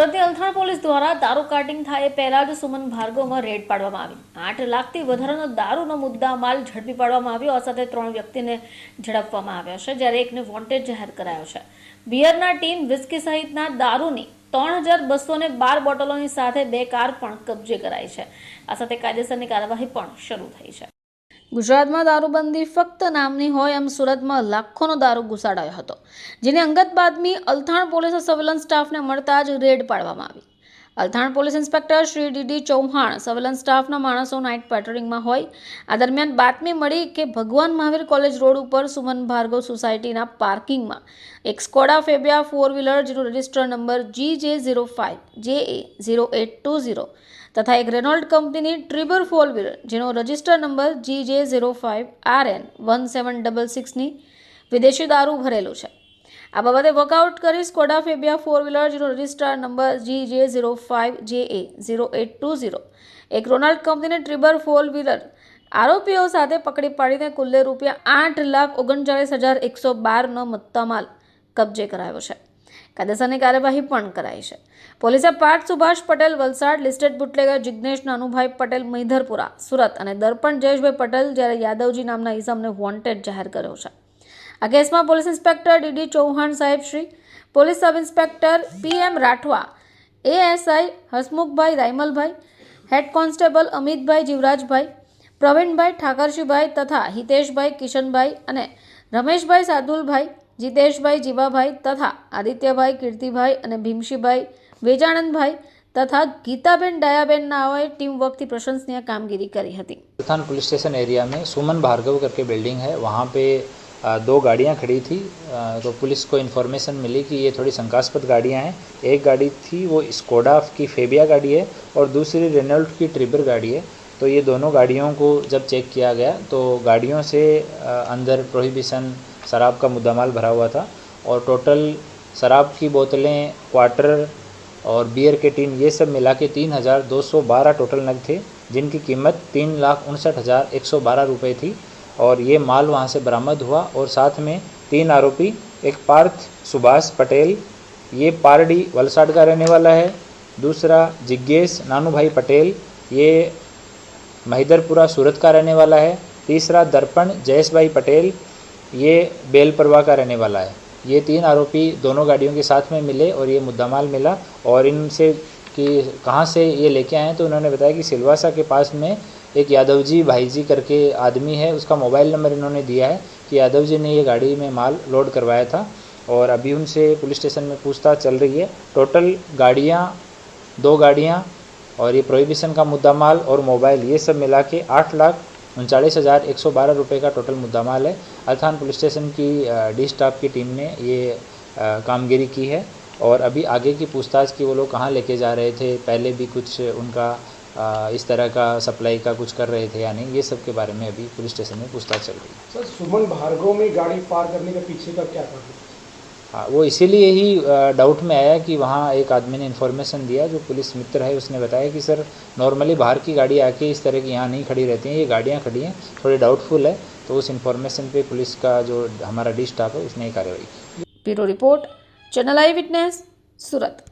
સુરતની અલથાણ પોલીસ દ્વારા દારૂ કાર્ટિંગ થાય એ પહેલા જ સુમન ભાર્ગવમાં રેડ પાડવામાં આવી. આઠ લાખથી વધારાનો દારૂનો મુદ્દા માલ ઝડપી પાડવામાં આવ્યો. આ સાથે ત્રણ વ્યક્તિને ઝડપવામાં આવ્યા છે, જ્યારે એકને વોન્ટેડ જાહેર કરાયો છે. બિયરના ટીમ વિસ્કી સહિતના દારૂની ત્રણ હજાર બસો ને બાર બોટલોની સાથે બે કાર પણ કબજે કરાઈ છે. આ સાથે કાયદેસરની કાર્યવાહી પણ શરૂ થઈ છે. ગુજરાતમાં દારૂબંધી ફક્ત નામની હોય એમ સુરતમાં લાખોનો દારૂ ઘુસાડાયો હતો, જેની અંગત બાતમી અલથાણ પોલીસ સર્વેલન્સ સ્ટાફને મળતા જ રેડ પાડવામાં આવી. Althan police inspector Shri D D Chauhan surveillance સ્ટાફના માણસો નાઇટ પેટ્રોલિંગમાં હોય. આ દરમિયાન બાતમી મળી કે ભગવાન મહાવીર કોલેજ રોડ ઉપર સુમન ભાર્ગવ સોસાયટીના પાર્કિંગમાં એક સ્કોડા ફેબિયા ફોર વ્હીલર જેનો register number G J zero five, J A zero eight two zero તથા એક રેનોલ્ડ કંપનીની ટ્રિબર ફોર વ્હીલર જેનો register number G J zero five R N one seven double સિક્સની વિદેશી દારૂ ભરેલું છે. આ બાબતે વર્કઆઉટ કરી સ્કોડા ફેબિયા ફોર વ્હીલર, જેનો register number G J zero five J A zero eight two zero, એક રોનાલ્ડ કંપનીની ટ્રિબર ફોર વ્હીલર. આરોપીઓ સાથે પકડી પાડીને કુલ્લે રૂપિયા આઠ લાખ ઓગણચાળીસ હજાર એકસો બારનો મુદ્દામાલ કબજે કરાયો છે. કાયદેસરની કાર્યવાહી પણ કરાઈ છે. પોલીસે પાર્થ સુભાષ પટેલ, વલસાડ લિસ્ટેડ બુટલેગર જિજ્ઞેશ નાનુભાઈ પટેલ, મૈધરપુરા, સુરત અને દર્પણ જયેશભાઈ પટેલ જ્યારે યાદવજી નામના ઈસમને વોન્ટેડ જાહેર કર્યો છે. આ કેસમાં પોલીસ ઇન્સ્પેક્ટર ડીડી ચૌહાણ સાહેબ Shri, police sub inspector P M Rathwa, ASI Hasmukhbhai Raimalbhai, head constable Amitbhai Jivrajbhai, Pravinbhai Thakarshibhai તથા હિતેશભાઈ કિશનભાઈ અને રમેશભાઈ સાદુલભાઈ જીતેશભાઈ જીવાભાઈ તથા આદિત્યભાઈ કીર્તિભાઈ અને ભીમશીભાઈ વેજાનંદભાઈ તથા ગીતાબેન ડાયાબેન નાઓએ ટીમ વર્કથી પ્રશંસનીય કામગીરી કરી હતી राजस्थान पुलिस स्टेशन एरिया में सुमन भार्गव करके बिल्डिंग है वहाँ पे अ, दो गाड़ियाँ खड़ी थी अ, तो पुलिस को इन्फॉर्मेशन मिली कि ये थोड़ी शंकास्पद गाड़ियाँ हैं एक गाड़ी थी वो स्कोडा की फेबिया गाड़ी है और दूसरी रेनॉल्ट की ट्रिबर गाड़ी है तो ये दोनों गाड़ियों को जब चेक किया गया तो गाड़ियों से अ, अंदर प्रोहिबिशन शराब का मुद्दामाल भरा हुआ था और टोटल शराब की बोतलें क्वार्टर और बियर के टीन ये सब मिला के तीन हज़ार दो सौ बारह टोटल नग थे, जिनकी कीमत तीन लाख उनसठ हज़ार एक सौ बारह रुपये थी और ये माल वहाँ से बरामद हुआ और साथ में तीन आरोपी, एक पार्थ, सुभाष पटेल, ये पारडी वलसाड का रहने वाला है, दूसरा जिज्ञेश नानू भाई पटेल, ये महिदरपुरा सूरत का रहने वाला है, तीसरा दर्पण जयेश भाई पटेल ये बेलपरवा का रहने वाला है। ये तीन आरोपी दोनों गाड़ियों के साथ में मिले और ये मुद्दामाल मिला और इनसे कि कहाँ से ये लेके आए तो उन्होंने बताया कि सिलवासा के पास में एक यादव जी भाई जी करके आदमी है। उसका मोबाइल नंबर इन्होंने दिया है कि यादव जी ने ये गाड़ी में माल लोड करवाया था और अभी उनसे पुलिस स्टेशन में पूछताछ चल रही है। टोटल गाड़ियाँ, दो गाड़ियाँ और ये प्रोहिबिशन का मुद्दा माल और मोबाइल, ये सब मिला के आठ लाख उनचालीस हज़ार एक सौ बारह रुपये का टोटल मुद्दा माल है। अर्थान पुलिस स्टेशन की डी स्टाफ की टीम ने ये कामगिरी की है और अभी आगे की पूछताछ की वो लोग कहाँ लेके जा रहे थे, पहले भी कुछ उनका इस तरह का सप्लाई का कुछ कर रहे थे या नहीं, ये सब के बारे में अभी पुलिस स्टेशन में पूछताछ चल रही है। सर, सुमन भार्गव में गाड़ी पार करने के पीछे का क्या कारण हाँ, वो इसीलिए ही डाउट में आया कि वहाँ एक आदमी ने इन्फॉर्मेशन दिया, जो पुलिस मित्र है, उसने बताया कि सर नॉर्मली बाहर की गाड़ी आके इस तरह की यहाँ नहीं खड़ी रहती हैं, ये गाड़ियाँ खड़ी हैं, थोड़ी डाउटफुल है तो उस इन्फॉर्मेशन पे पुलिस का जो हमारा डी स्टाफ है, उसने कार्रवाई की। Bureau report, channel eye witness, Surat.